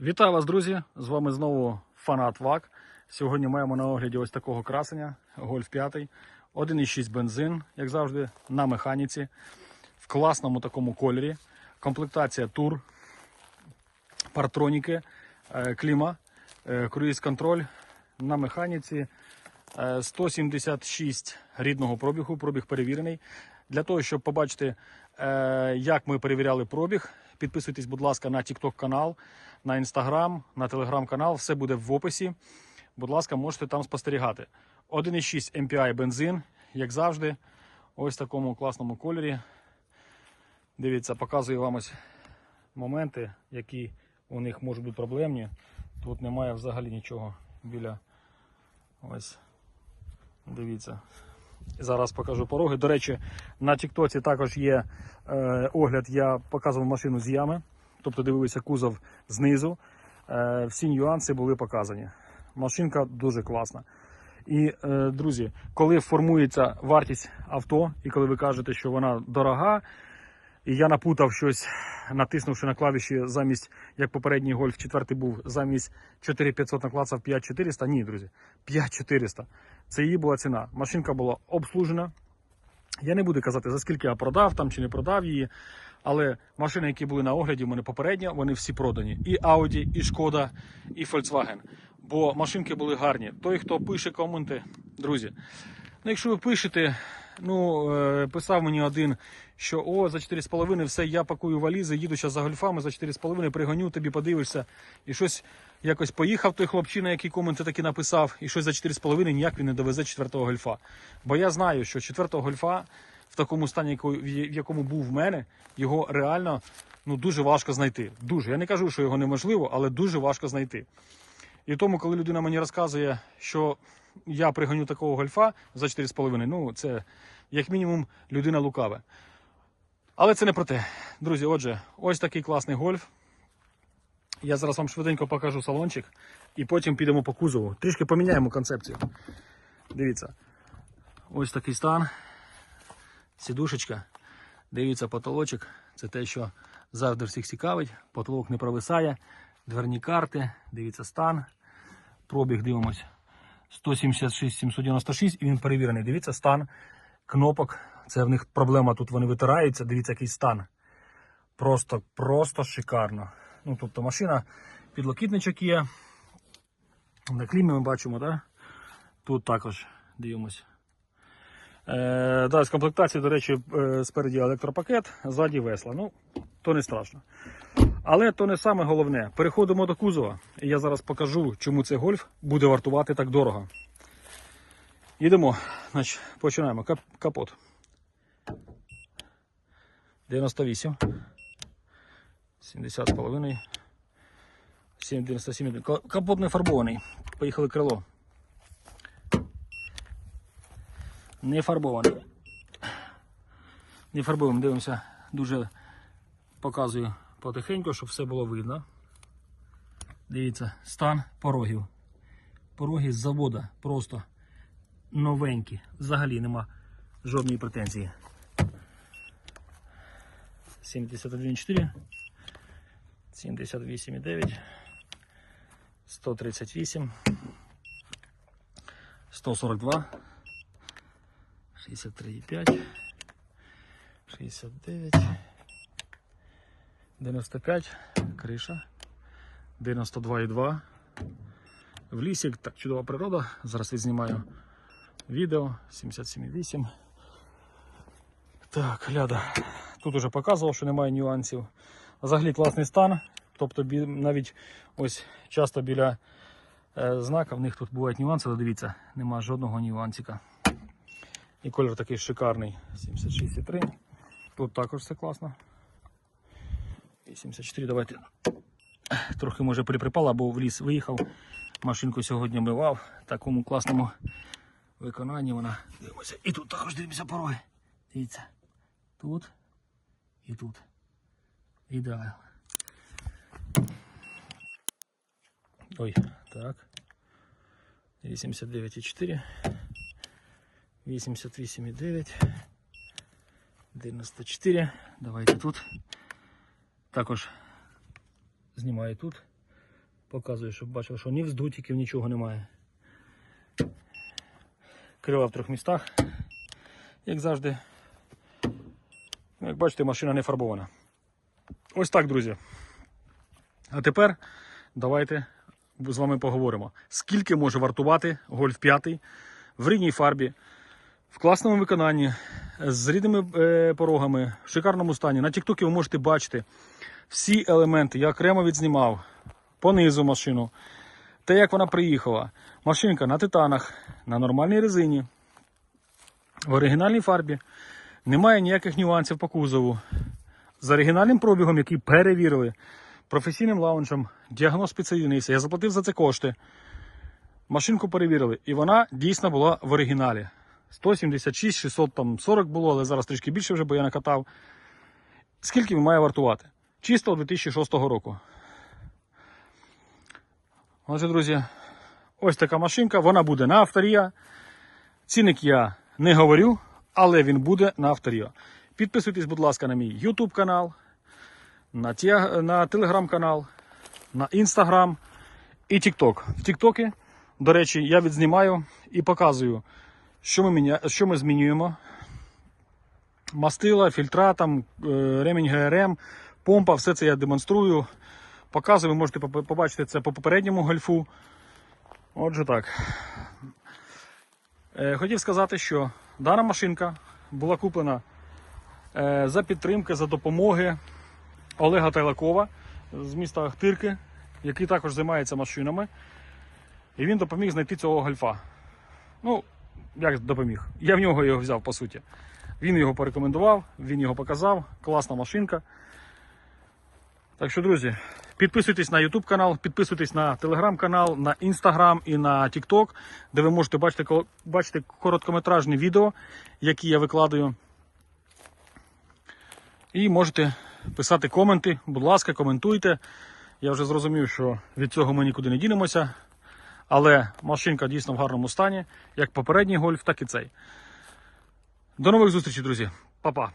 Вітаю вас, друзі! З вами знову Фанат ВАК. Сьогодні маємо на огляді ось такого красення Гольф 5. 1,6 бензин, як завжди, на механіці. В класному такому кольорі. Комплектація тур, партроніки, е, кліма, е, круїз-контроль на механіці. Е, 176 рідного пробігу, пробіг перевірений. Для того, щоб побачити, е, як ми перевіряли пробіг, підписуйтесь, будь ласка, на TikTok канал, на Instagram, на Telegram канал. Все буде в описі. Будь ласка, можете там спостерігати. 1,6 MPI бензин, як завжди, ось в такому класному кольорі. Дивіться, показую вам ось моменти, які у них можуть бути проблемні. Тут немає взагалі нічого біля ось. Дивіться. Зараз покажу пороги. До речі, на Тіктоці також є е, огляд, я показував машину з ями, тобто дивилися кузов знизу. Е, всі нюанси були показані. Машинка дуже класна. І, е, друзі, коли формується вартість авто, і коли ви кажете, що вона дорога, і я напутав щось, натиснувши на клавіші замість, як попередній гольф 4 був, замість 4500 наклацав 5400. Ні, друзі, 5400. Це її була ціна. Машинка була обслужена. Я не буду казати, за скільки я продав там чи не продав її. Але машини, які були на огляді, в мене попередньо, вони всі продані. І Audi, і Шкода, і Volkswagen. Бо машинки були гарні. Той, хто пише коменти, друзі. Ну, якщо ви пишете, ну, е, писав мені один, що о, за 4,5 все, я пакую валізи, їду зараз за гольфами, за 4,5 пригоню, тобі подивишся. І щось якось поїхав той хлопчина, який коменти таки написав, і щось за 4,5 ніяк він не довезе 4-го гольфа. Бо я знаю, що 4-го гольфа в такому стані, в якому був в мене, його реально ну, дуже важко знайти. Дуже. Я не кажу, що його неможливо, але дуже важко знайти. І тому, коли людина мені розказує, що я пригоню такого гольфа за 4,5, ну це як мінімум людина лукаве. Але це не про те. Друзі, отже, ось такий класний гольф. Я зараз вам швиденько покажу салончик і потім підемо по кузову. Трішки поміняємо концепцію. Дивіться. Ось такий стан. Сідушечка. Дивіться потолочок. Це те, що завжди всіх цікавить. Потолок не провисає. Дверні карти. Дивіться стан. Пробіг дивимось. 176 796 і він перевірений. Дивіться стан кнопок. Це в них проблема тут вони витираються. Дивіться, який стан. Просто, просто шикарно. Ну, тобто машина, підлокітничок є. На клімі ми бачимо, так? Тут також дивимось. Е, да, з комплектації, до речі, е, спереді електропакет, ззаді весла. Ну, то не страшно. Але то не саме головне. Переходимо до кузова. І я зараз покажу, чому цей гольф буде вартувати так дорого. Йдемо. Значить, починаємо. Кап- Капот. 98. 70 з половиною. 97. Капот не фарбований. Поїхали крило. Не фарбований. Не фарбуємо, дивимося. Дуже показую потихеньку, щоб все було видно. Дивіться, стан порогів. Пороги з завода просто новенькі. Взагалі нема жодної претензії. 71,4, 78,9, 138, 142, 63,5, 69, 95, криша, 92,2. В лісі так чудова природа. Зараз відзнімаю відео 77,8. Так, гляда. Тут уже показував, що немає нюансів. Взагалі класний стан. Тобто навіть ось часто біля е, знака в них тут бувають нюанси, але дивіться, нема жодного нюансика. І кольор такий шикарний. 76,3. Тут також все класно. 84, давайте. Трохи може приприпало, або в ліс виїхав. Машинку сьогодні мивав. В такому класному виконанні вона. Дивимося. І тут також дивимося пороги. Дивіться. Тут і тут. Ідеально. Ой, так. 89,4. 88,9. 94. Давайте тут. Також знімаю тут. Показую, щоб бачив, що ні вздутиків, нічого немає. Крила в трьох містах. Як завжди. Як бачите, машина не фарбована. Ось так, друзі. А тепер давайте з вами поговоримо. Скільки може вартувати Гольф 5 в рідній фарбі, в класному виконанні, з рідними е, порогами, в шикарному стані. На Тіктокі ви можете бачити всі елементи. Я окремо відзнімав по низу машину. Те, як вона приїхала. Машинка на титанах, на нормальній резині, в оригінальній фарбі. Немає ніяких нюансів по кузову. З оригінальним пробігом, який перевірили, професійним лаунчем, діагноз спеціаліст. Я заплатив за це кошти. Машинку перевірили, і вона дійсно була в оригіналі. 176, 640 було, але зараз трішки більше вже, бо я накатав. Скільки він має вартувати? Чисто 2006 року. Отже, друзі, ось така машинка. Вона буде на авторія. Цінник я не говорю, але він буде на авторія. Підписуйтесь, будь ласка, на мій YouTube канал, на, тя... на телеграм-канал, на Instagram і TikTok. В TikTok, до речі, я відзнімаю і показую, що ми, міня... що ми змінюємо. Мастила, фільтра, там, е, ремінь ГРМ, помпа, все це я демонструю. Показую, ви можете побачити це по попередньому гольфу. Отже так. Е, Хотів сказати, що дана машинка була куплена е, за підтримки, за допомоги Олега Тайлакова з міста Ахтирки, який також займається машинами. І він допоміг знайти цього гольфа. Ну, як допоміг? Я в нього його взяв, по суті. Він його порекомендував, він його показав. Класна машинка. Так що, друзі, підписуйтесь на YouTube канал, підписуйтесь на Telegram канал, на Instagram і на TikTok, де ви можете бачити, бачити короткометражні відео, які я викладаю. І можете писати коменти. Будь ласка, коментуйте. Я вже зрозумів, що від цього ми нікуди не дінемося. Але машинка дійсно в гарному стані, як попередній гольф, так і цей. До нових зустрічей, друзі. Па-па.